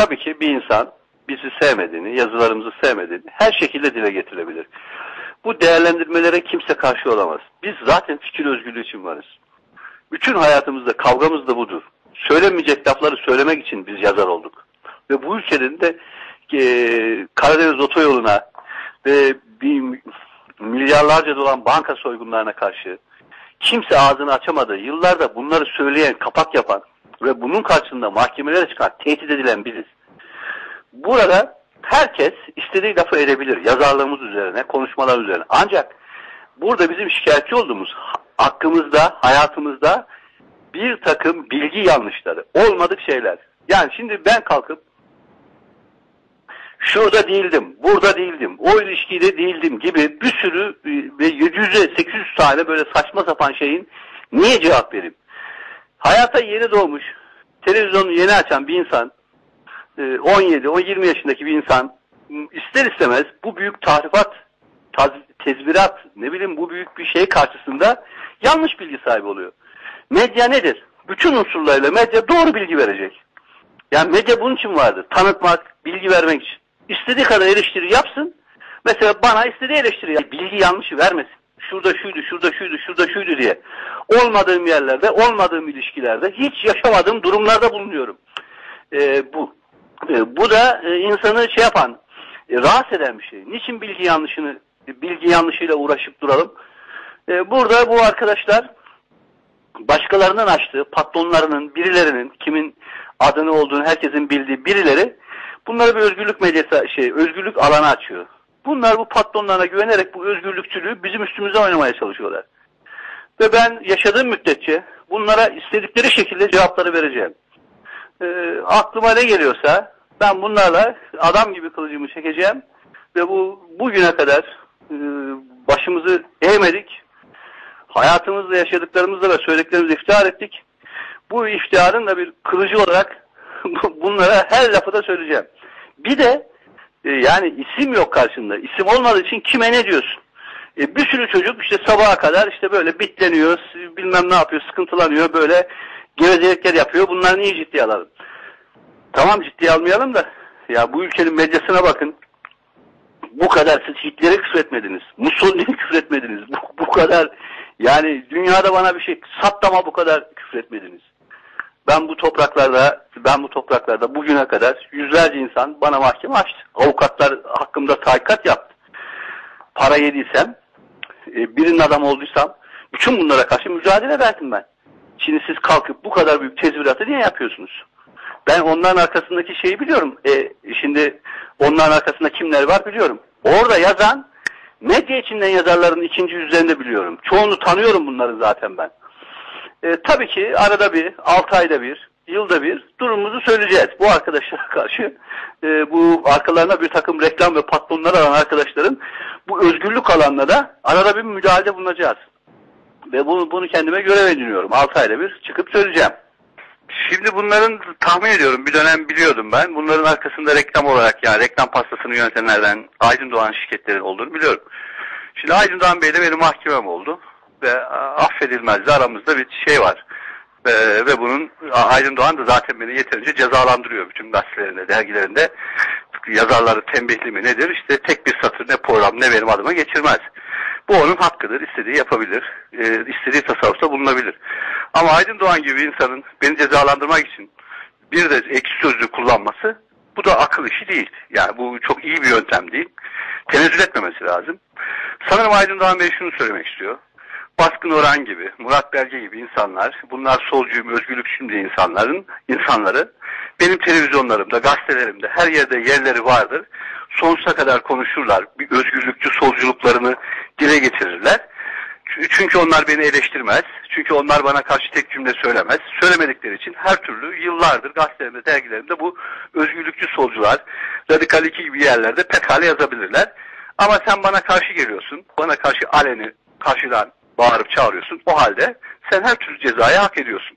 tabii ki bir insan bizi sevmediğini, yazılarımızı sevmediğini her şekilde dile getirebilir. Bu değerlendirmelere kimse karşı olamaz. Biz zaten fikir özgürlüğü için varız. Bütün hayatımızda kavgamız da budur. Söylemeyecek lafları söylemek için biz yazar olduk. Ve bu ülkenin de e, Karadeniz otoyoluna ve bir milyarlarca dolan banka soygunlarına karşı kimse ağzını açamadı. Yıllarda bunları söyleyen, kapak yapan ve bunun karşısında mahkemelere çıkan, tehdit edilen biziz. Burada herkes istediği lafı edebilir. Yazarlığımız üzerine, konuşmalar üzerine. Ancak burada bizim şikayetçi olduğumuz hakkımızda, hayatımızda bir takım bilgi yanlışları, olmadık şeyler. Yani şimdi ben kalkıp şurada değildim, burada değildim, o ilişkide değildim gibi bir sürü e, ve 700'e 800 tane böyle saçma sapan şeyin niye cevap vereyim? Hayata yeni doğmuş, televizyonu yeni açan bir insan, 17, e, 20 yaşındaki bir insan ister istemez bu büyük tahrifat, tezvirat, ne bileyim bu büyük bir şey karşısında yanlış bilgi sahibi oluyor. Medya nedir? Bütün unsurlarıyla medya doğru bilgi verecek. Yani medya bunun için vardır. Tanıtmak, bilgi vermek için. İstediği kadar eleştiri yapsın. Mesela bana istediği eleştiri yap. Bilgi yanlışı vermesin. Şurada şuydu, şurada şuydu, şurada şuydu diye. Olmadığım yerlerde, olmadığım ilişkilerde, hiç yaşamadığım durumlarda bulunuyorum. Ee, bu. Ee, bu da e, insanı şey yapan, e, rahatsız eden bir şey. Niçin bilgi yanlışını, bilgi yanlışıyla uğraşıp duralım? Ee, burada bu arkadaşlar başkalarının açtığı, patronlarının, birilerinin, kimin adını olduğunu herkesin bildiği birileri bunları bir özgürlük medyası, şey, özgürlük alanı açıyor. Bunlar bu patronlarına güvenerek bu özgürlükçülüğü bizim üstümüze oynamaya çalışıyorlar. Ve ben yaşadığım müddetçe bunlara istedikleri şekilde cevapları vereceğim. E, aklıma ne geliyorsa ben bunlarla adam gibi kılıcımı çekeceğim ve bu bugüne kadar e, başımızı eğmedik. Hayatımızda yaşadıklarımızla ve söylediklerimizle iftihar ettik. Bu iftiharın da bir kılıcı olarak bunlara her lafı da söyleyeceğim. Bir de e, yani isim yok karşında. İsim olmadığı için kime ne diyorsun? E, bir sürü çocuk işte sabaha kadar işte böyle bitleniyor, bilmem ne yapıyor, sıkıntılanıyor, böyle gevezelikler yapıyor. Bunları niye ciddiye alalım? Tamam ciddiye almayalım da ya bu ülkenin medyasına bakın. Bu kadar siz Hitler'e küfretmediniz. Mussolini'ye küfretmediniz. Bu, bu kadar yani dünyada bana bir şey Saddam'a bu kadar küfretmediniz. Ben bu topraklarda ben bu topraklarda bugüne kadar yüzlerce insan bana mahkeme açtı. Avukatlar hakkımda tahkikat yaptı. Para yediysem, e, birinin adam olduysam bütün bunlara karşı mücadele verdim ben. Şimdi siz kalkıp bu kadar büyük tezviratı niye yapıyorsunuz? Ben onların arkasındaki şeyi biliyorum. E, şimdi onların arkasında kimler var biliyorum. Orada yazan medya içinden yazarların ikinci yüzlerini biliyorum. Çoğunu tanıyorum bunları zaten ben. E, tabii ki arada bir, altı ayda bir, yılda bir durumumuzu söyleyeceğiz. Bu arkadaşlara karşı e, bu arkalarına bir takım reklam ve patronlar alan arkadaşların bu özgürlük alanına da arada bir müdahale bulunacağız. Ve bunu, bunu kendime görev ediniyorum. Altı ayda bir çıkıp söyleyeceğim. Şimdi bunların tahmin ediyorum bir dönem biliyordum ben. Bunların arkasında reklam olarak yani reklam pastasını yönetenlerden Aydın Doğan şirketlerin olduğunu biliyorum. Şimdi Aydın Doğan Bey de benim mahkemem oldu ve affedilmezdi aramızda bir şey var. Ve, ve bunun Aydın Doğan da zaten beni yeterince cezalandırıyor bütün gazetelerinde, dergilerinde. Yazarları tembihli mi nedir? İşte tek bir satır ne program ne benim adıma geçirmez. Bu onun hakkıdır. istediği yapabilir. E, istediği tasarrufta bulunabilir. Ama Aydın Doğan gibi insanın beni cezalandırmak için bir de ekşi sözlü kullanması bu da akıl işi değil. Yani bu çok iyi bir yöntem değil. Tenezzül etmemesi lazım. Sanırım Aydın Doğan Bey şunu söylemek istiyor. Baskın Orhan gibi, Murat Belge gibi insanlar, bunlar solcuyum, özgürlükçüyüm diye insanların, insanları benim televizyonlarımda, gazetelerimde, her yerde yerleri vardır. Sonsuza kadar konuşurlar. Bir özgürlükçü solculuklarını dile getirirler. Çünkü onlar beni eleştirmez. Çünkü onlar bana karşı tek cümle söylemez. Söylemedikleri için her türlü yıllardır gazetelerimde, dergilerimde bu özgürlükçü solcular, radikal iki gibi yerlerde pekala yazabilirler. Ama sen bana karşı geliyorsun. Bana karşı aleni karşıdan bağırıp çağırıyorsun. O halde sen her türlü cezayı hak ediyorsun.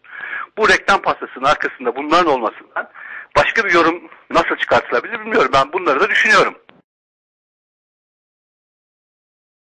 Bu reklam pastasının arkasında bunların olmasından başka bir yorum nasıl çıkartılabilir bilmiyorum. Ben bunları da düşünüyorum.